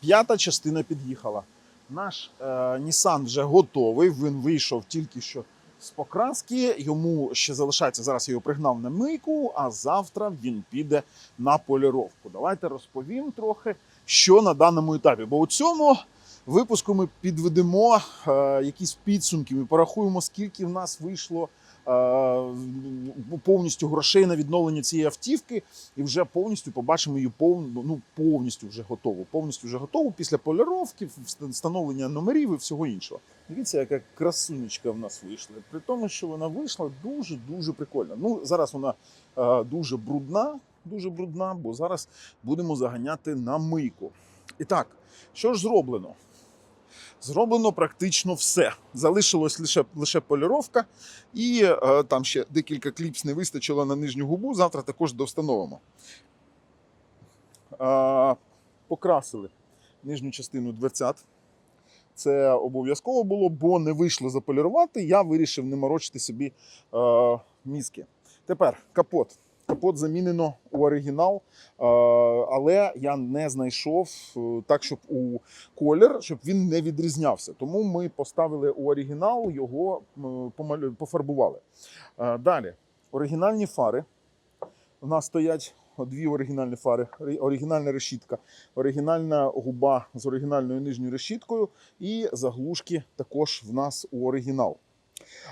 П'ята частина під'їхала. Наш е, Nissan вже готовий. Він вийшов тільки що з покраски. Йому ще залишається зараз. Я його пригнав на мийку, а завтра він піде на поліровку. Давайте розповім трохи, що на даному етапі. Бо у цьому випуску ми підведемо е, якісь підсумки. Ми порахуємо, скільки в нас вийшло. Е, Повністю грошей на відновлення цієї автівки, і вже повністю побачимо її повну, ну повністю вже готову. Повністю вже готову після поліровки, вст- встановлення номерів і всього іншого. Дивіться, яка красунечка в нас вийшла. При тому, що вона вийшла дуже дуже прикольно. Ну зараз вона е, дуже брудна, дуже брудна, бо зараз будемо заганяти на мийку. І так, що ж зроблено? Зроблено практично все. Залишилось лише, лише поліровка, і е, там ще декілька кліпс не вистачило на нижню губу. Завтра також довстановимо. Е, покрасили нижню частину дверцят. Це обов'язково було, бо не вийшло заполірувати. Я вирішив не морочити собі е, мізки. Тепер капот. Капот замінено у оригінал, е, але я не знайшов е, так, щоб у колір, щоб він не відрізнявся. Тому ми поставили у оригінал, його е, пофарбували. Далі, оригінальні фари. У нас стоять дві оригінальні фари, оригінальна решітка, оригінальна губа з оригінальною нижньою решіткою, і заглушки також в нас у оригінал.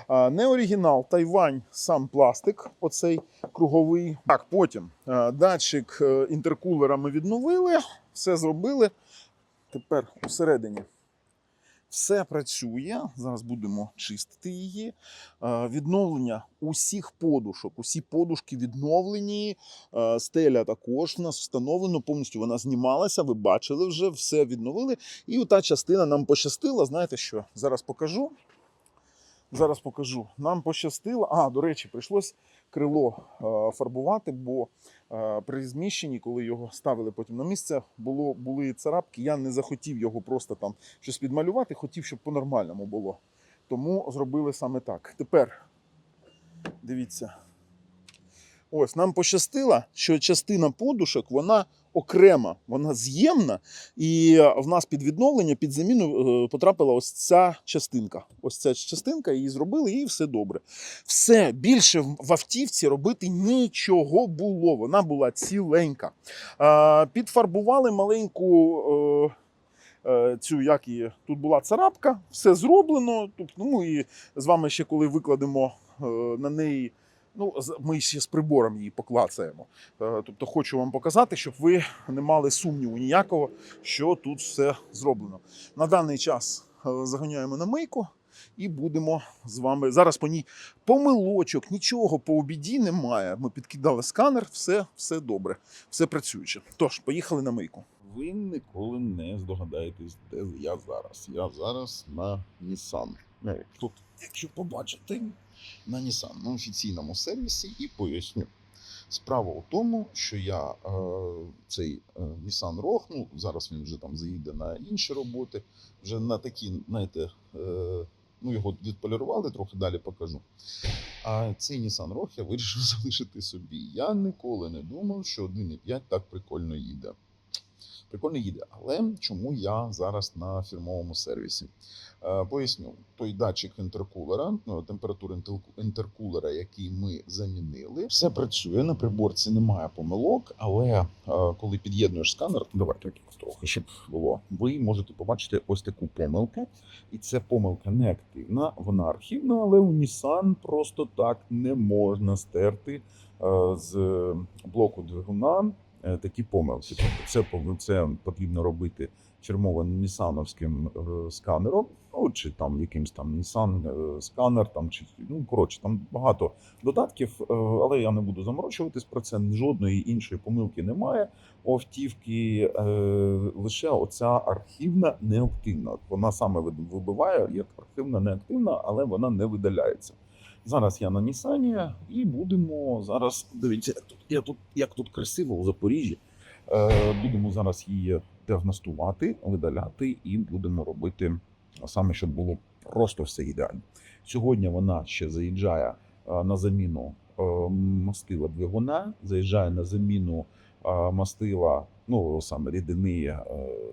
Не оригінал, Тайвань, сам пластик, оцей круговий. Так, потім датчик е, інтеркулера ми відновили, все зробили. Тепер усередині все працює. Зараз будемо чистити її. Відновлення усіх подушок. Усі подушки відновлені. Стеля також в нас встановлено. Повністю вона знімалася. Ви бачили вже, все відновили. І та частина нам пощастила. Знаєте що? Зараз покажу. Зараз покажу. Нам пощастило. А, до речі, прийшлось крило е, фарбувати, бо е, при зміщенні, коли його ставили потім на місце, було, були царапки. Я не захотів його просто там щось підмалювати, хотів, щоб по-нормальному було. Тому зробили саме так. Тепер дивіться. Ось нам пощастило, що частина подушок вона окрема, вона з'ємна, і в нас під відновлення, під заміну е, потрапила ось ця частинка. Ось ця частинка, її зробили, і все добре. Все більше в автівці робити нічого було. Вона була ціленька. Підфарбували маленьку. е, е, Цю як її тут була царапка, все зроблено. Тобто, ну і з вами ще коли викладемо е, на неї. Ну, ми ще з прибором її поклацаємо. Е, Тобто хочу вам показати, щоб ви не мали сумніву ніякого, що тут все зроблено. На даний час е, заганяємо на мийку і будемо з вами. Зараз по ній помилочок, нічого по обіді немає. Ми підкидали сканер, все, все добре, все працююче. Тож, поїхали на мийку. Ви ніколи не здогадаєтесь, де я зараз. Я зараз на Nissan. Ну, тут, якщо побачите, на Nissan, на офіційному сервісі, і поясню. Справа у тому, що я е, цей е, Nissan Rogue, ну зараз він вже там заїде на інші роботи, вже на такі, знаєте, е, ну його відполірували, трохи далі покажу. А цей Nissan Rogue я вирішив залишити собі. Я ніколи не думав, що 1.5 так прикольно їде. Прикольно їде, але чому я зараз на фірмовому сервісі? Е, поясню, той датчик інтеркулера, ну, температури інтеркулера, який ми замінили, все працює на приборці, немає помилок. Але е, коли під'єднуєш сканер, давайте трохи, щоб було. Ви можете побачити ось таку помилку, і це помилка не активна, вона архівна, але у Nissan просто так не можна стерти е, з блоку двигуна такі помилки. Тобто це, це потрібно робити чермованим нісановським е, сканером, ну чи там якимсь там Nissan е, сканер, там чи ну коротше, там багато додатків, е, але я не буду заморочуватись про це. Жодної іншої помилки немає. У автівки е, лише оця архівна неактивна. Вона саме вибиває як архівна неактивна, але вона не видаляється. Зараз я на Нісані і будемо зараз. Дивіться, тут, я тут, як тут красиво у Запоріжжі. Е, будемо зараз її діагностувати, видаляти, і будемо робити саме, щоб було просто все ідеально. Сьогодні вона ще заїжджає е, на заміну е, мастила двигуна, заїжджає на заміну а, мастила, ну саме рідини е,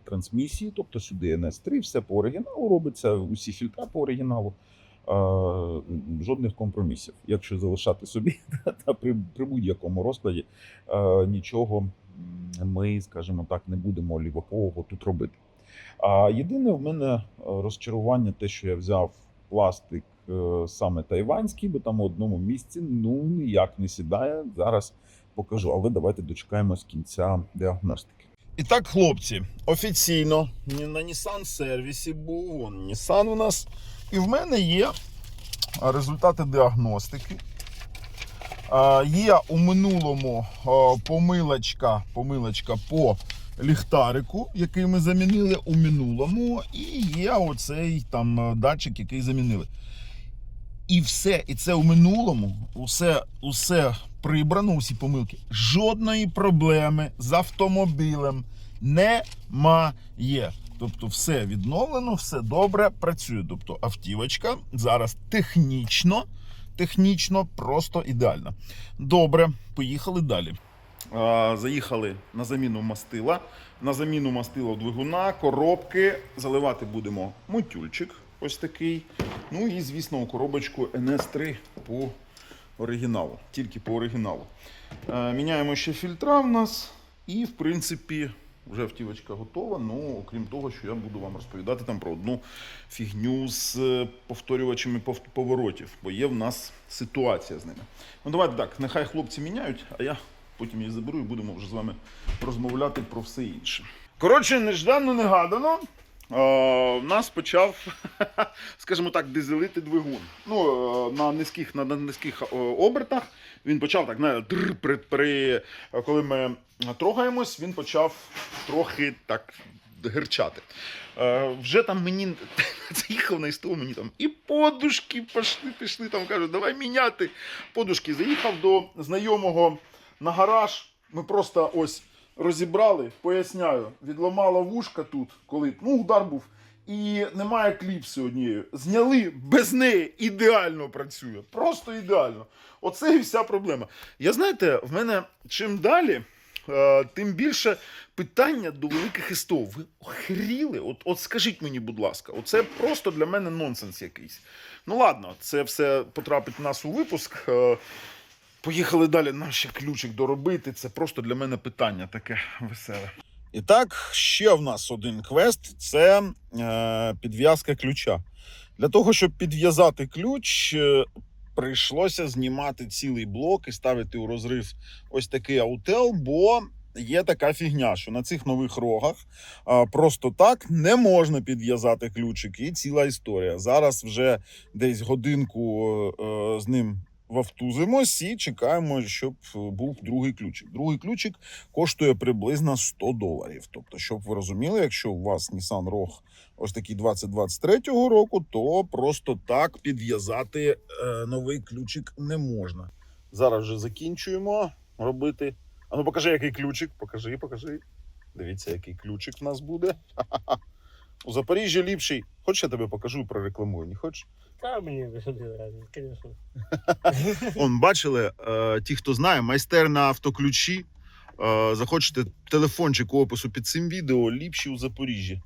трансмісії, тобто сюди NS3, все по оригіналу робиться, усі фільтра по оригіналу. Жодних компромісів. Якщо залишати собі, та при, при будь-якому розкладі нічого ми, скажімо так, не будемо лівакового тут робити. А єдине в мене розчарування, те, що я взяв пластик е, саме тайванський, бо там в одному місці ну ніяк не сідає. Зараз покажу. Але давайте дочекаємось кінця діагностики. І так, хлопці, офіційно на Nissan сервісі був вон Nissan у нас. І в мене є результати діагностики. Є у минулому помилочка, помилочка по ліхтарику, який ми замінили у минулому, і є оцей там е, датчик, який замінили. І все, і це у минулому, усе, усе прибрано, усі помилки. Жодної проблеми з автомобілем немає. Тобто, все відновлено, все добре працює. Тобто, автівочка зараз технічно, технічно просто ідеальна. Добре, поїхали далі. Заїхали на заміну мастила. На заміну мастила двигуна, коробки. Заливати будемо мотюльчик. Ось такий. Ну і, звісно, у коробочку NS3 по оригіналу. Тільки по оригіналу. Е, Міняємо ще фільтра в нас. І, в принципі, вже автівочка готова. Ну, окрім того, що я буду вам розповідати там про одну фігню з е, повторювачами поворотів, бо є в нас ситуація з ними. Ну, давайте так, нехай хлопці міняють, а я потім їх заберу і будемо вже з вами розмовляти про все інше. Коротше, неждано, негадано. В нас почав, скажімо так, дизелити двигун. Ну, е, на низьких, на низьких е, обертах він почав так, знаєте, др, при, при, коли ми трогаємось, він почав трохи так герчати. Е, вже там мені заїхав на СТО, мені там і подушки пішли, пішли, там кажуть, давай міняти подушки. Заїхав до знайомого на гараж. Ми просто ось розібрали, поясняю, відламала вушка тут, коли ну, удар був. І немає кліпси однієї. Зняли без неї ідеально працює. Просто ідеально. Оце і вся проблема. Я знаєте, в мене чим далі, е, тим більше питання до великих СТО. Ви охріли? От, от скажіть мені, будь ласка, оце просто для мене нонсенс якийсь. Ну ладно, це все потрапить в нас у випуск. Е, Поїхали далі. Ще ключик доробити. Це просто для мене питання таке веселе. І так, ще в нас один квест це е, підв'язка ключа. Для того, щоб підв'язати ключ, е, прийшлося знімати цілий блок і ставити у розрив ось такий аутел, бо є така фігня, що на цих нових рогах е, просто так не можна підв'язати ключик. І ціла історія. Зараз вже десь годинку е, з ним вовтузимось і чекаємо, щоб був другий ключик. Другий ключик коштує приблизно 100 доларів. Тобто, щоб ви розуміли, якщо у вас Nissan Rogue ось такий 2023 року, то просто так підв'язати е, новий ключик не можна. Зараз вже закінчуємо робити. А ну покажи, який ключик. Покажи, покажи. Дивіться, який ключик в нас буде. У Запоріжжі ліпший. Хочеш, я тебе покажу і прорекламую? Не хочеш? Та мені конечно. Он бачили, е, ті, хто знає, майстерня автоключі. Е, захочете телефончик у опису під цим відео, ліпші у Запоріжжі.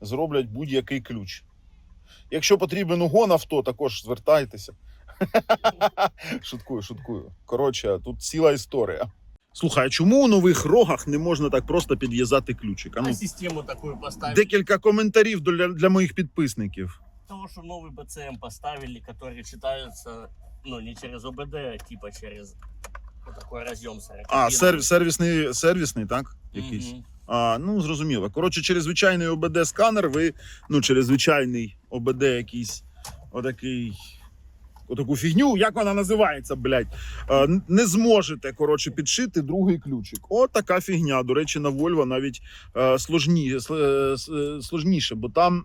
Зроблять будь-який ключ. Якщо потрібен угон авто, також звертайтеся. шуткую, шуткую. Коротше, тут ціла історія. Слухай, а чому у нових рогах не можна так просто підв'язати ключик? А ну, А систему такую поставили. декілька коментарів для, для моїх підписників. Того, что новый БЦМ поставили, который читается, ну, не через ОБД, а типа через вот такой разъем 40. А, серв, сервісний, сервісний, так? Якийсь. А, ну, зрозуміло. Коротше, через звичайний ОБД-сканер ви, ну, через звичайний ОБД якийсь отакий. Отаку фігню, як вона називається, блядь, е, не зможете коротше підшити другий ключик. От така фігня. До речі, на Volvo навіть е, сложні, е, сложніше, бо там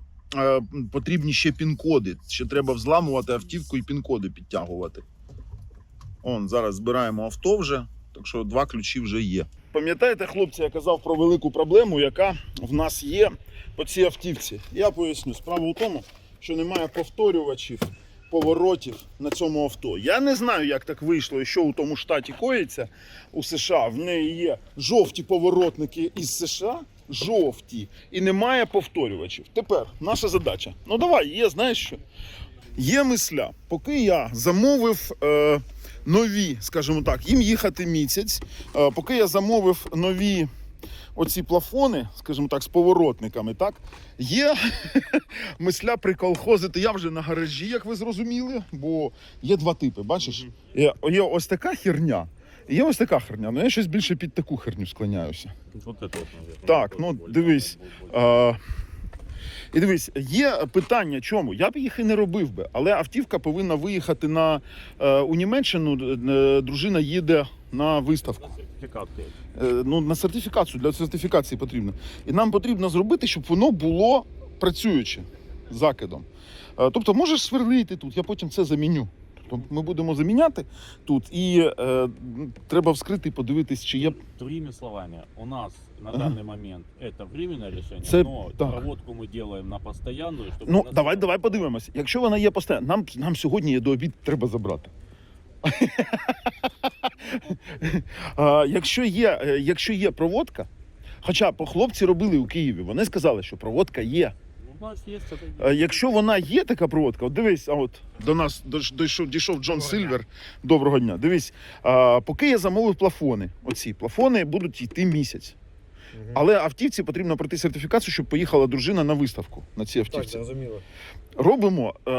потрібні ще пін-коди. Ще треба взламувати автівку і пін-коди підтягувати. Он зараз збираємо авто вже, так що два ключі вже є. Пам'ятаєте, хлопці, я казав про велику проблему, яка в нас є по цій автівці. Я поясню. Справа у тому, що немає повторювачів поворотів на цьому авто. Я не знаю, як так вийшло що у тому штаті коїться у США. В неї є жовті поворотники із США, жовті, і немає повторювачів. Тепер наша задача. Ну давай, є, знаєш що? Є мисля. Поки я замовив е, нові, скажімо так, їм їхати місяць. Е, поки я замовив нові оці плафони, скажімо так, з поворотниками, так, є мисля приколхозити. Я вже на гаражі, як ви зрозуміли, бо є два типи, бачиш? Є, є ось така херня. Є ось така херня, ну я щось більше під таку херню склоняюся. Так, ну, дивись, А, і дивись, є питання, чому? Я б їх і не робив би, але автівка повинна виїхати на е, у Німеччину. е, Дружина їде на виставку. Сертификат. Е, ну, на сертифікацію, для сертифікації потрібно. І нам потрібно зробити, щоб воно було працююче з закидом. Е, тобто можеш сверлити тут, я потім це заміню. Тобто ми будемо заміняти тут, і е, треба вскрити і подивитись, чи є Другими словами, у нас на Ага. данный момент это временное решение, Це но так. проводку мы делаем на постоянную, чтобы Ну, она давай, стала- давай подивимося. Якщо вона є постійно, нам, нам сьогодні є до обід треба забрати. Якщо, є, е, якщо є проводка, хоча по хлопці робили у Києві, вони сказали, що проводка є. Ну. Е, Якщо вона є така проводка, от дивись, а от до нас дійшов, дійшов Джон Сильвер. Доброго дня. Дивись, а, поки я замовив плафони, оці плафони будуть йти місяць. Але автівці потрібно пройти сертифікацію, щоб поїхала дружина на виставку на цій автівці. Так, зрозуміло. Робимо е,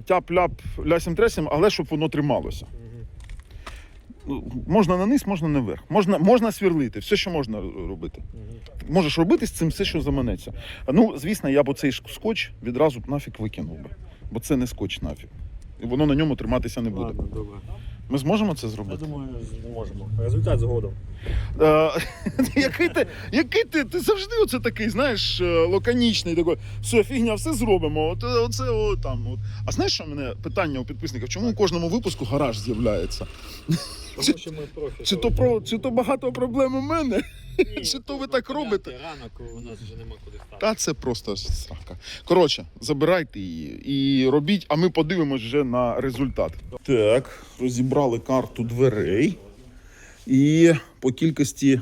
тяп-ляп лясім тресім, але щоб воно трималося. Ну, Можна на низ, можна наверх. Можна, можна сверлити, все, що можна робити. Можеш робити з цим все, що заманеться. Ну, звісно, я б оцей скотч відразу б нафіг викинув би. Бо це не скотч нафіг. І воно на ньому триматися не буде. Ладно, добре. Ми зможемо це зробити? Я думаю, зможемо. Результат згодом. Е, який ти, який ти, ти завжди оце такий, знаєш, е, лаконічний, такий, все, фігня, все зробимо. От, е, оце, о, там, от. А знаєш, що мене питання у підписників? Чому у кожному випуску гараж з'являється? Тому що ми профі. Чи то, про, чи то багато проблем у мене? Ні, чи то ви так робите? Ранок у нас вже нема куди стати. Та це просто срака. Коротше, забирайте її і робіть, а ми подивимось вже на результат. Так, розібрали карту дверей. І по кількості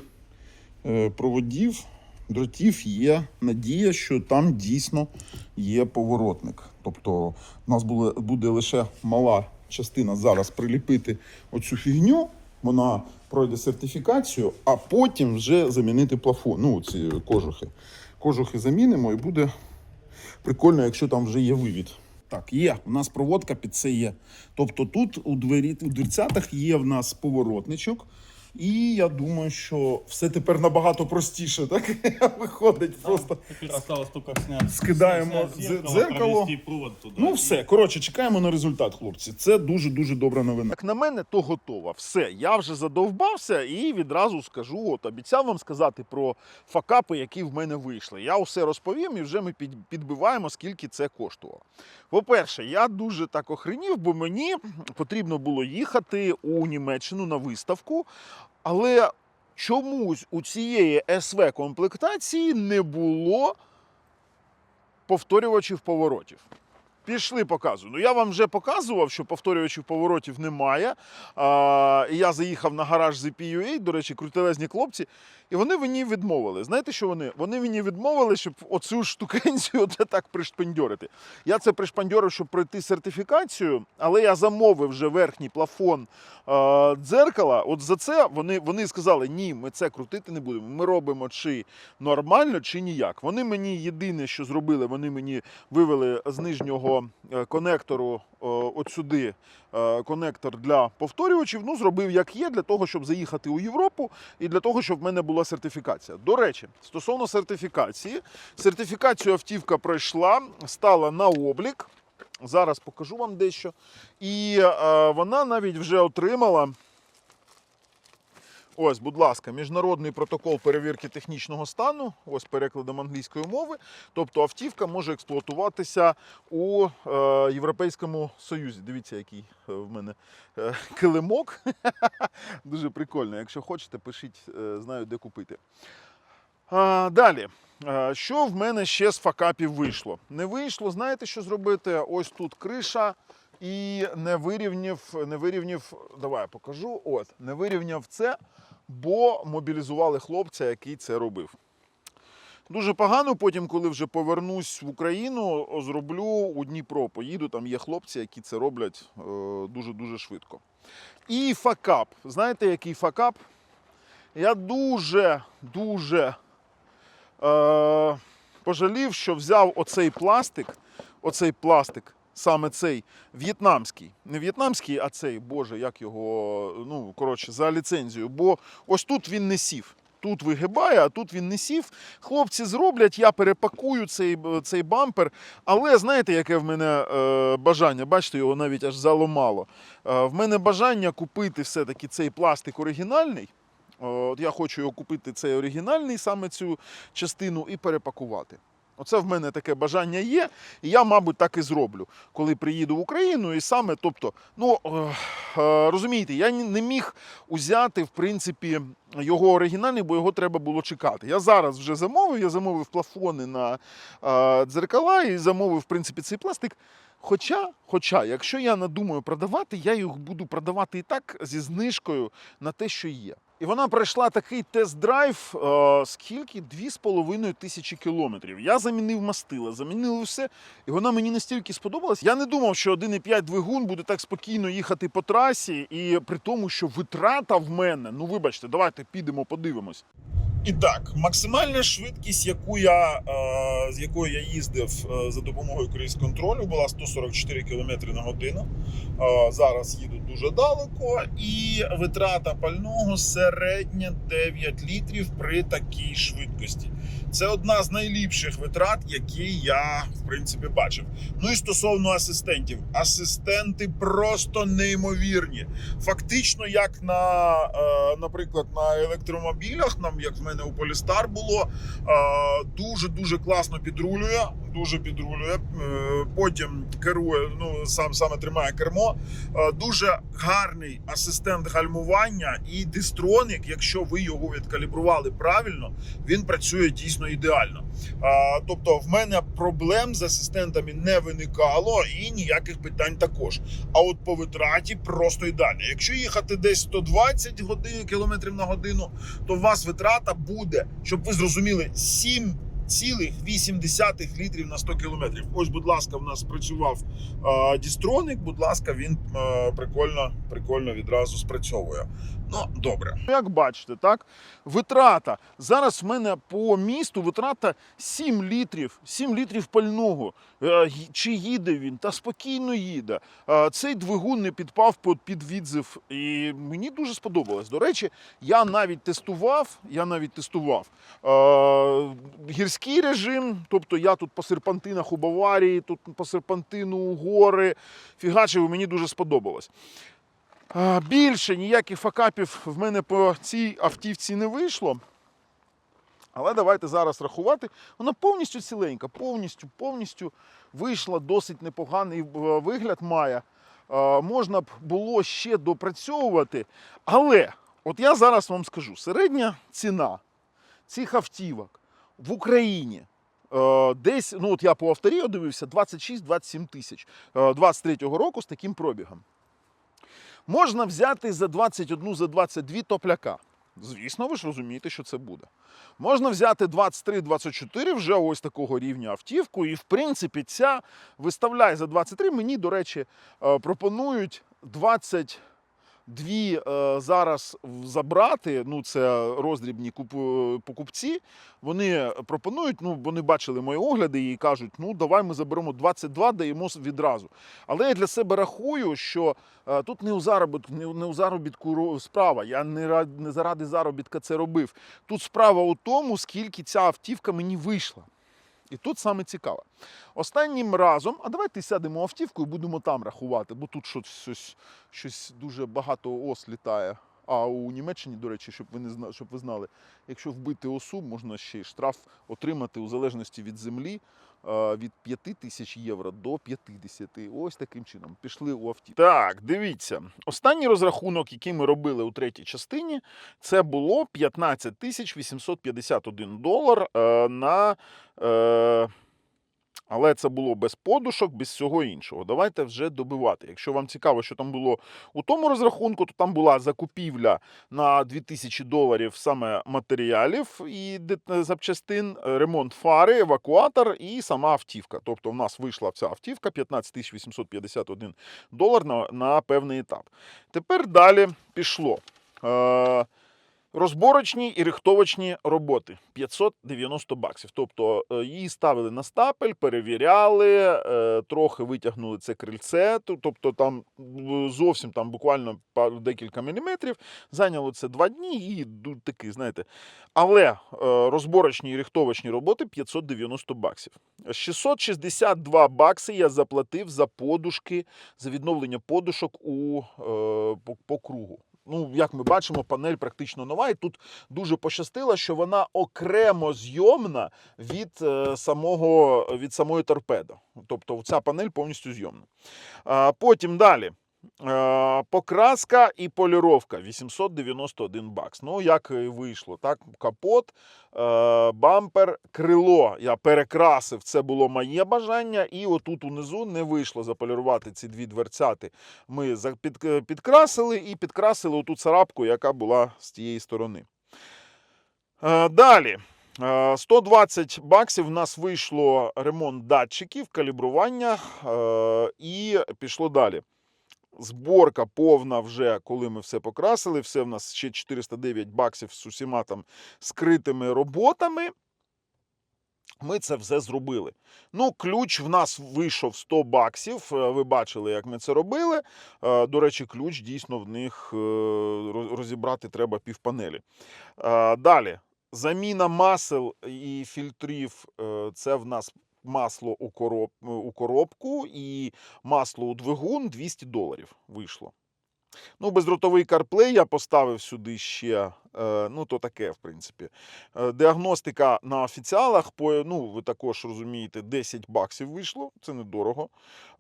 е, проводів, дротів є надія, що там дійсно є поворотник. Тобто, у нас буде лише мала частина зараз приліпити оцю фігню, вона пройде сертифікацію, а потім вже замінити плафон. Ну, ці кожухи. Кожухи замінимо і буде прикольно, якщо там вже є вивід. Так, є. У нас проводка під це є. Тобто тут у двері, у дверцятах є в нас поворотничок. І я думаю, що все тепер набагато простіше, так? Виходить просто. Снять. Скидаємо снять зе- зеркало. провести провод туда. Ну, все, коротше, чекаємо на результат, хлопці. Це дуже дуже добра новина. Як на мене, то готово. Все, я вже задовбався і відразу скажу: от обіцяв вам сказати про факапи, які в мене вийшли. Я усе розповім і вже ми підбиваємо, скільки це коштувало. По-перше, я дуже так охренів, бо мені потрібно було їхати у Німеччину на виставку, але чомусь у цієї СВ комплектації не було повторювачів поворотів. Пішли, показую. Ну я вам вже показував, що повторювачів поворотів немає. А, і я заїхав на гараж з EPUA, до речі, крутелезні хлопці, і вони мені відмовили. Знаєте, що вони? Вони мені відмовили, щоб оцю штукенцію так пришпандьорити. Я це пришпандьорив, щоб пройти сертифікацію, але я замовив вже верхній плафон е, дзеркала. От за це вони, вони сказали: ні, ми це крутити не будемо. Ми робимо чи нормально, чи ніяк. Вони мені єдине, що зробили, вони мені вивели з нижнього е, конектору е, от сюди е, конектор для повторювачів. Ну, зробив як є, для того, щоб заїхати у Європу і для того, щоб в мене була сертифікація. До речі, стосовно сертифікації, сертифікацію автівка пройшла, стала на облік. Зараз покажу вам дещо. І е, вона навіть вже отримала. Ось, будь ласка, міжнародний протокол перевірки технічного стану, ось перекладом англійської мови. Тобто автівка може експлуатуватися у е, Європейському Союзі. Дивіться, який е, в мене е, килимок. Дуже прикольно. Якщо хочете, пишіть, е, знаю, де купити. А, далі. Е, Що в мене ще з факапів вийшло? Не вийшло, знаєте, що зробити? Ось тут криша і не вирівняв, не вирівняв, давай я покажу. От, не вирівняв це, бо мобілізували хлопця, який це робив. Дуже погано. Потім, коли вже повернусь в Україну, зроблю у Дніпро. Поїду, там є хлопці, які це роблять е, дуже-дуже швидко. І факап. Знаєте, який факап? Я дуже, дуже е, пожалів, що взяв оцей пластик, оцей пластик, саме цей в'єтнамський. Не в'єтнамський, а цей, боже, як його, ну, коротше, за ліцензію. Бо ось тут він не сів. Тут вигибає, а тут він не сів. Хлопці зроблять, я перепакую цей, цей бампер. Але знаєте, яке в мене е, бажання? Бачите, його навіть аж заломало. Е, в мене бажання купити все-таки цей пластик оригінальний. От я хочу його купити цей оригінальний, саме цю частину, і перепакувати. Оце в мене таке бажання є, і я, мабуть, так і зроблю, коли приїду в Україну. І саме, тобто, ну е, е, розумієте, я не міг узяти, в принципі, його оригінальний, бо його треба було чекати. Я зараз вже замовив, я замовив плафони на е, дзеркала і замовив, в принципі, цей пластик. Хоча, хоча, якщо я надумаю продавати, я їх буду продавати і так зі знижкою на те, що є. І вона пройшла такий тест-драйв, е, скільки? Дві з половиною тисячі кілометрів. Я замінив мастила, замінив все, і вона мені настільки сподобалась. Я не думав, що 1,5 двигун буде так спокійно їхати по трасі, і при тому, що витрата в мене, ну вибачте, давайте підемо, подивимось. І так, максимальна швидкість, яку я, е, з якою я їздив е, за допомогою круїз-контролю, була 144 км на годину. Е, зараз їду дуже далеко, і витрата пального середня 9 літрів при такій швидкості. Це одна з найліпших витрат, які я в принципі бачив. Ну і стосовно асистентів, асистенти просто неймовірні. Фактично, як на, наприклад, на електромобілях, нам як в мене у Полістар було, дуже дуже класно підрулює. Дуже підрулює, е, потім керує, ну сам саме тримає кермо. Е, Дуже гарний асистент гальмування і дистроник, якщо ви його відкалібрували правильно, він працює дійсно ідеально. Тобто, в мене проблем з асистентами не виникало і ніяких питань також. А от по витраті просто ідеально. Якщо їхати десь 120 годин, кілометрів на годину, то у вас витрата буде, щоб ви зрозуміли, 7 цілих 8 літрів на 100 кілометрів. Ось, будь ласка, в нас працював е, дістроник. Будь ласка, він е, прикольно, прикольно відразу спрацьовує. Ну, добре. Як бачите, так? Витрата. Зараз в мене по місту витрата 7 літрів, 7 літрів пального. Е, Чи їде він? Та спокійно їде. Е, Цей двигун не підпав під, відзив. І мені дуже сподобалось. До речі, я навіть тестував, я навіть тестував е, гірський режим, тобто я тут по серпантинах у Баварії, тут по серпантину у гори. Фігачив, мені дуже сподобалось. Більше ніяких факапів в мене по цій автівці не вийшло. Але давайте зараз рахувати. Вона повністю ціленька, повністю, повністю вийшла досить непоганий е, вигляд має. Е, Можна б було ще допрацьовувати. Але, от я зараз вам скажу: середня ціна цих автівок в Україні. е, Десь, ну от я по авторію дивився, 26-27 тисяч е, 23-го року з таким пробігом. Можна взяти за 21, за 22 топляка. Звісно, ви ж розумієте, що це буде. Можна взяти 23-24 вже ось такого рівня автівку. І, в принципі, ця виставляє за 23. Мені, до речі, е, пропонують 20. Дві е, зараз забрати, ну це роздрібні купу, покупці. Вони пропонують, ну вони бачили мої огляди і кажуть, ну давай ми заберемо 22, даємо відразу. Але я для себе рахую, що е, тут не у заробітку, не, не у заробітку справа. Я не не заради заробітка це робив. Тут справа у тому, скільки ця автівка мені вийшла. І тут саме цікаве. Останнім разом, а давайте сядемо автівку і будемо там рахувати, бо тут щось, щось, щось дуже багато ос літає. А у Німеччині, до речі, щоб ви не щоб ви знали, якщо вбити осу, можна ще й штраф отримати у залежності від землі від 5 тисяч євро до 50. Ось таким чином. Пішли у авті. Так, дивіться. Останній розрахунок, який ми робили у третій частині, це було 15 тисяч 851 долар е, на. Е, Але це було без подушок, без всього іншого. Давайте вже добивати. Якщо вам цікаво, що там було у тому розрахунку, то там була закупівля на 2000 доларів саме матеріалів і запчастин, е, ремонт фари, евакуатор і сама автівка. Тобто в нас вийшла ця автівка 15 851 долар на, на певний етап. Тепер далі пішло. Е, Розборочні і рихтовочні роботи 590 баксів. Тобто е, її ставили на стапель, перевіряли, е, трохи витягнули це крильце. Тобто там зовсім там буквально декілька міліметрів. Зайняло це два дні і таки, знаєте. Але е, розборочні і рихтовочні роботи 590 баксів. 662 бакси я заплатив за подушки, за відновлення подушок у, по, по кругу. Ну, як ми бачимо, панель практично нова, і тут дуже пощастило, що вона окремо зйомна від е, самого від самої торпедо. Тобто ця панель повністю зйомна. Потім далі. Е, Покраска і поліровка 891 бакс. Ну, як і вийшло, так? Капот, е, бампер, крило. Я перекрасив, це було моє бажання. І отут унизу не вийшло заполірувати ці дві дверцяти. Ми підкрасили і підкрасили оту царапку, яка була з тієї сторони. Е, Далі. Е, 120 баксів в нас вийшло ремонт датчиків, калібрування е, і пішло далі. Зборка повна вже, коли ми все покрасили. Все в нас ще 409 баксів з усіма там скритими роботами. Ми це все зробили. Ну, ключ в нас вийшов 100 баксів. Е, Ви бачили, як ми це робили. Е, До речі, ключ дійсно в них е, розібрати треба півпанелі. Далі. Заміна масел і фільтрів це в нас масло у, короб, у коробку і масло у двигун 200 доларів вийшло. Ну, бездротовий CarPlay я поставив сюди ще. Е, Ну, то таке, в принципі. Е, Діагностика на офіціалах, ну, ви також розумієте, 10 баксів вийшло, це недорого.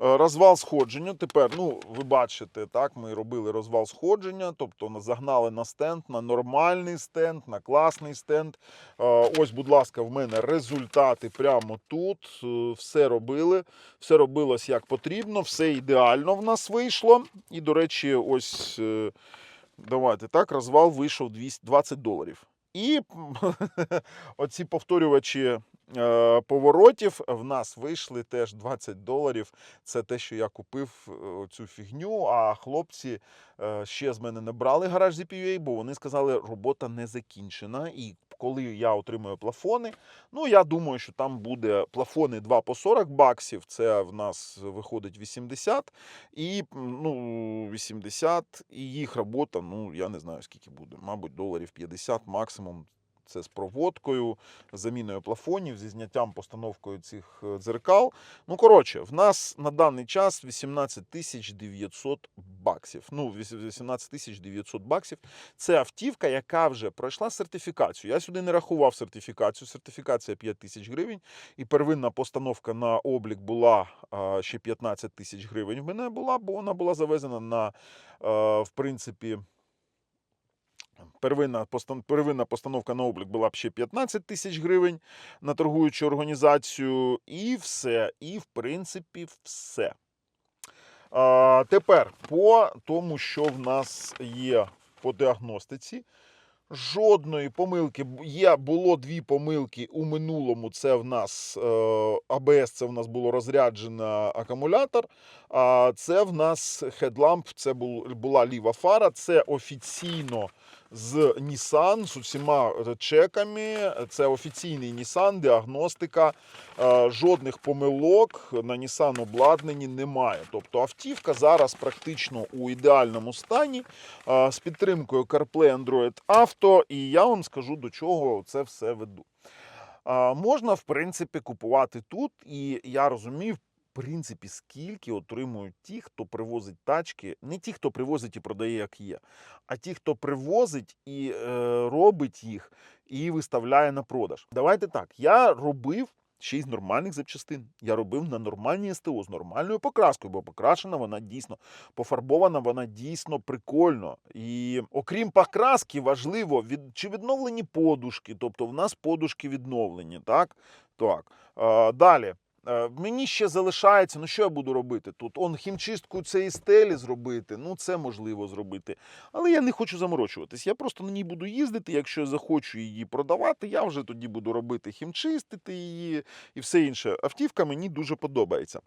Е, Розвал сходження. Тепер, ну, ви бачите, так, ми робили розвал сходження, тобто загнали на стенд, на нормальний стенд, на класний стенд. Ось, будь ласка, в мене результати прямо тут. Все робили, все робилось як потрібно, все ідеально в нас вийшло. І, до речі, ось давайте так, розвал вийшов 200 20 доларів. І оці повторювачі е, поворотів в нас вийшли теж 20 доларів. Це те, що я купив е, цю фігню. А хлопці е, ще з мене не брали гараж ZPUA, бо вони сказали, робота не закінчена. І коли я отримую плафони, ну я думаю, що там буде плафони 2 по 40 баксів. Це в нас виходить 80. І ну, 80, і їх робота, ну я не знаю скільки буде. Мабуть, доларів 50 максимум. Це з проводкою, заміною плафонів, зі зняттям постановкою цих е, дзеркал. Ну, коротше, в нас на даний час 18 тисяч 900 баксів. Ну, 18 тисяч 900 баксів. Це автівка, яка вже пройшла сертифікацію. Я сюди не рахував сертифікацію. Сертифікація 5 тисяч гривень. І первинна постановка на облік була ще 15 тисяч гривень. В мене була, бо вона була завезена на, е, в принципі, Первинна, первинна постановка на облік була б ще 15 тисяч гривень на торгуючу організацію, і все. І, в принципі, все. А, тепер по тому, що в нас є по діагностиці. Жодної помилки є. Було дві помилки у минулому. Це в нас е, АБС, це в нас було розряджено акумулятор. А це в нас хедламп, це бул, була ліва фара. Це офіційно з Nissan, з усіма е, чеками. Це офіційний Nissan, діагностика. Е, Жодних помилок на Nissan обладнанні немає. Тобто автівка зараз практично у ідеальному стані е, з підтримкою CarPlay Android Auto, і я вам скажу, до чого це все веду. Можна, в принципі, купувати тут, і я розумію, в принципі, скільки отримують ті, хто привозить тачки, не ті, хто привозить і продає, як є, а ті, хто привозить і е, робить їх і виставляє на продаж. Давайте так. Я робив. Ще з нормальних запчастин. Я робив на нормальній СТО з нормальною покраскою, бо покрашена вона дійсно пофарбована, вона дійсно прикольно. І окрім покраски, важливо, від, чи відновлені подушки. Тобто в нас подушки відновлені, так? Так. Е, далі. Е, Мені ще залишається, ну що я буду робити тут? Он хімчистку цієї стелі зробити, ну це можливо зробити. Але я не хочу заморочуватись. Я просто на ній буду їздити. Якщо я захочу її продавати, я вже тоді буду робити хімчистити її і все інше. Автівка мені дуже подобається.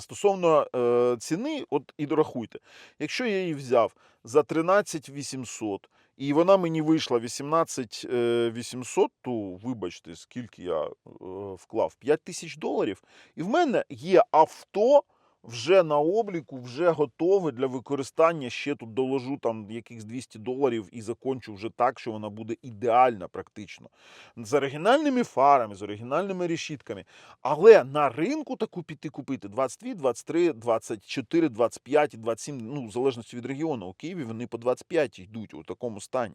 Стосовно е, ціни, от і дорахуйте, якщо я її взяв за 13 800 і вона мені вийшла 18 е, 800, то вибачте, скільки я е, вклав 5 тисяч доларів. І в мене є авто вже на обліку, вже готове для використання. Ще тут доложу там якихось 200 доларів і закончу вже так, що вона буде ідеальна практично. З оригінальними фарами, з оригінальними решітками. Але на ринку таку піти купити 22, 23, 24, 25 і 27, ну, в залежності від регіону. У Києві вони по 25 йдуть у такому стані.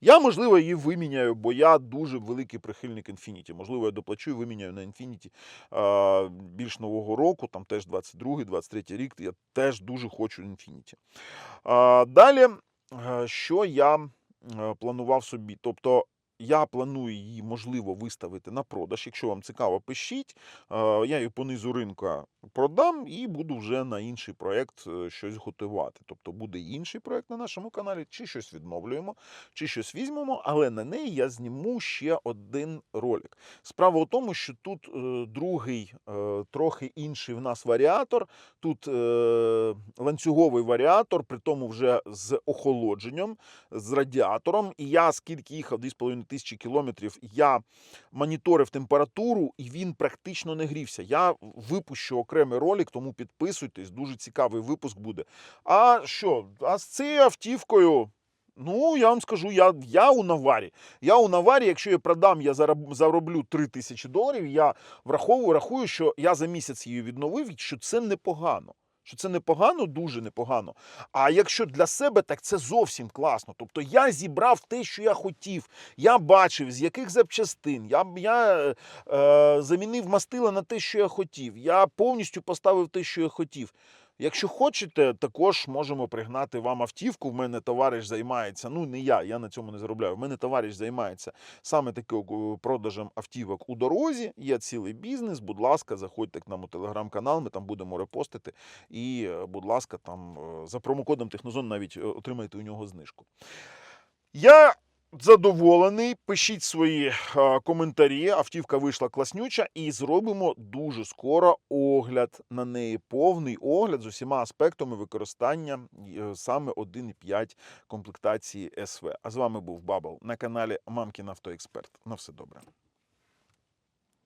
Я, можливо, її виміняю, бо я дуже великий прихильник Infiniti. Можливо, я доплачу і виміняю на Infiniti е, більш нового року, там теж 22, 23 рік. Я теж дуже хочу Infiniti. Е, далі, е, що я е, планував собі? Тобто, я планую її, можливо, виставити на продаж. Якщо вам цікаво, пишіть. Е, Я її по низу ринка продам і буду вже на інший проєкт е, щось готувати. Тобто буде інший проєкт на нашому каналі, чи щось відновлюємо, чи щось візьмемо, але на неї я зніму ще один ролик. Справа у тому, що тут е, другий, трохи інший в нас варіатор. Тут ланцюговий варіатор, при тому вже з охолодженням, з радіатором. І я скільки їхав 2,5 тисячі кілометрів, я моніторив температуру, і він практично не грівся. Я випущу окремий ролик, тому підписуйтесь, дуже цікавий випуск буде. А що? А з цією автівкою? Ну, я вам скажу, я, я у наварі. Я у наварі, якщо я продам, я зароблю 3 тисячі доларів. Я враховую, рахую, що я за місяць її відновив, що це непогано. Що це непогано, дуже непогано. А якщо для себе, так це зовсім класно. Тобто я зібрав те, що я хотів. Я бачив, з яких запчастин. Я, я е, замінив мастила на те, що я хотів. Я повністю поставив те, що я хотів. Якщо хочете, також можемо пригнати вам автівку. В мене товариш займається. Ну не я, я на цьому не заробляю. В мене товариш займається саме таким е, продажем автівок у дорозі. Є цілий бізнес. Будь ласка, заходьте к нам у телеграм-канал. Ми там будемо репостити. І, е, будь ласка, там е, за промокодом Технозон навіть е, отримаєте у нього знижку. Я задоволений. Пишіть свої е, коментарі. Автівка вийшла класнюча, і зробимо дуже скоро огляд на неї. Повний огляд з усіма аспектами використання е, саме 1.5 комплектації СВ. А з вами був Бабл на каналі Мамкін Автоексперт. На все добре.